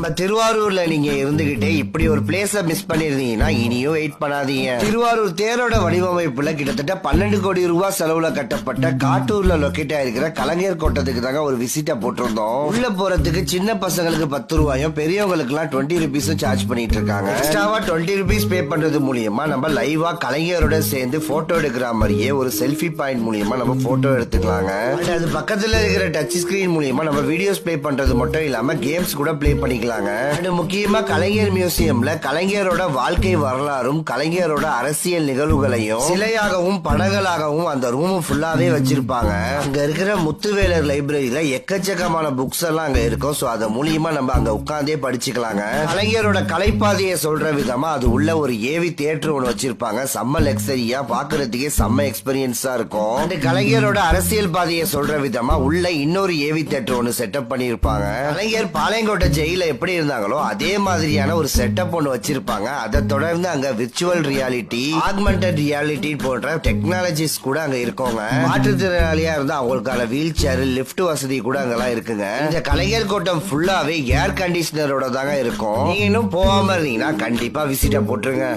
நம்ம திருவாரூர்ல நீங்க இருந்துகிட்டே இப்படி ஒரு பிளேஸ மிஸ் பண்ணிருந்தீங்கன்னா இனியும் வெயிட் பண்ணாதீங்க. திருவாரூர் தேரோட வடிவமைப்புல கிட்டத்தட்ட பன்னெண்டு கோடி ரூபாய் செலவுல கட்டப்பட்ட காட்டூர்ல லொக்கேட் ஆயிருக்கிற கலைஞர் கோட்டத்துக்கு தாங்க ஒரு விசிட்ட போட்டிருந்தோம். உள்ள போறதுக்கு சின்ன பசங்களுக்கு பத்து ரூபாயும் பெரியவங்களுக்கு எல்லாம் டுவெண்ட்டி ருபீஸும் சார்ஜ் பண்ணிட்டு இருக்காங்க. எக்ஸ்ட்ராவா டுவெண்ட்டி ருபீஸ் பே பண்றது மூலியமா நம்ம லைவா கலைஞரோட சேர்ந்து போட்டோ எடுக்கிற மாதிரியே ஒரு செல்ஃபி பாயிண்ட் மூலியமா நம்ம போட்டோ எடுத்துக்கலாங்க. அது பக்கத்துல இருக்கிற டச் ஸ்கிரீன் மூலியமா நம்ம வீடியோஸ் ப்ளே பண்றது மட்டும் இல்லாம கேம்ஸ் கூட ப்ளே பண்ணிக்கலாங்க அண்ட் முக்கியமா கலைஞர் மியூசியம்ல கலைஞரோட வாழ்க்கை வரலாறும் கலைஞரோட அரசியல் நிகழ்வுகளையும் சிலையாகவும் படங்களாகவும் அந்த ரூம் ஃபுல்லாவே வச்சிருப்பாங்க. அங்க இருக்கிற முத்துவேலர் லைப்ரரியில எக்கச்சக்கமான புக்ஸ் எல்லாம் அங்க இருக்கும். சோ அது மூலியமா நம்ம அங்க உட்காந்தே படிச்சுக்கலாங்க. கலைஞரோட கலைப்பாதையை சொல்ற விதமா அது உள்ள ஒரு ஏவி தியேட்டர் ஒன்று வச்சிருப்பாங்க. செம்ம லெக்ஸரியா பாக்குறதுக்கே செம்ம எக்ஸ்பீரியன்ஸா இருக்கும். அண்ட் கலைஞரோட அரசியல் பாதையை சொல்ற விதமா உள்ள இன்னொரு ஏவி தியேட்டர் ஒன்று செட்டப் பண்ணிருப்பாங்க கலைஞர் பாளையங்கோட்டை ஜெயில எப்படி இருந்தாங்களோ அதே மாதிரியான ஒரு செட்டப் ஒன்று வச்சிருப்பாங்க. அதை தொடர்ந்து அங்க விர்ச்சுவல் ரியாலிட்டி ஆக்மெண்டட் ரியாலிட்டி போன்ற டெக்னாலஜிஸ் கூட அங்க இருக்கோங்க. மாற்றுத்திறனாளியா இருந்தா அவங்களுக்கான வீல் சேர் லிஃப்ட் வசதி கூட அங்கெல்லாம் இருக்குங்க. இந்த கலைஞர் கோட்டம் ஃபுல்லாவே ஏர் கண்டிஷனரோட தாங்க இருக்கும். நீங்க இன்னும் போகாம இருந்தீங்கன்னா கண்டிப்பா விசிட்ட போட்டுருங்க.